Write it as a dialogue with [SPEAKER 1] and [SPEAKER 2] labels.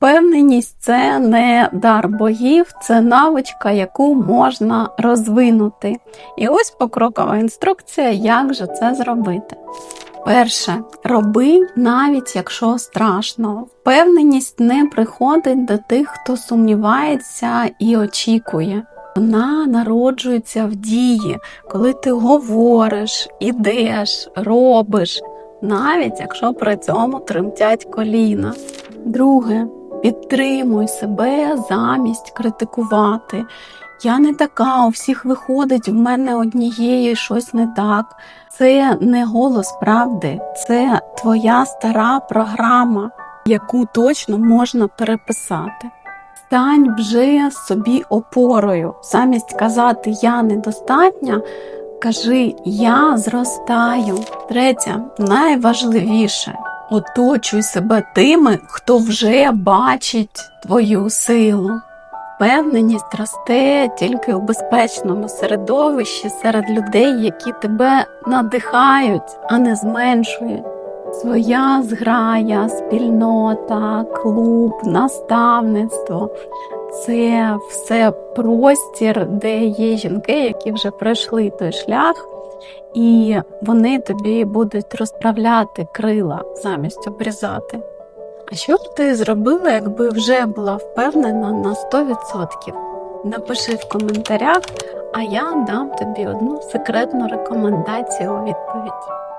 [SPEAKER 1] Впевненість це не дар богів, це навичка, яку можна розвинути. І ось покрокова інструкція, як же це зробити. Перше, роби навіть якщо страшно. Впевненість не приходить до тих, хто сумнівається і очікує. Вона народжується в дії, коли ти говориш, ідеш, робиш, навіть якщо при цьому тремтять коліна. Друге, підтримуй себе замість критикувати. Я не така, у всіх виходить, в мене однієї щось не так. Це не голос правди, це твоя стара програма, яку точно можна переписати. Стань вже собі опорою. Замість казати я недостатня, кажи я зростаю. Третє, найважливіше оточуй себе тими, хто вже бачить твою силу. Впевненість росте тільки у безпечному середовищі серед людей, які тебе надихають, а не зменшують. Своя зграя, спільнота, клуб, наставництво це все простір, де є жінки, які вже пройшли той шлях, і вони тобі будуть розправляти крила замість обрізати. А що б ти зробила, якби вже була впевнена на 100%? Напиши в коментарях, а я дам тобі одну секретну рекомендацію у відповідь.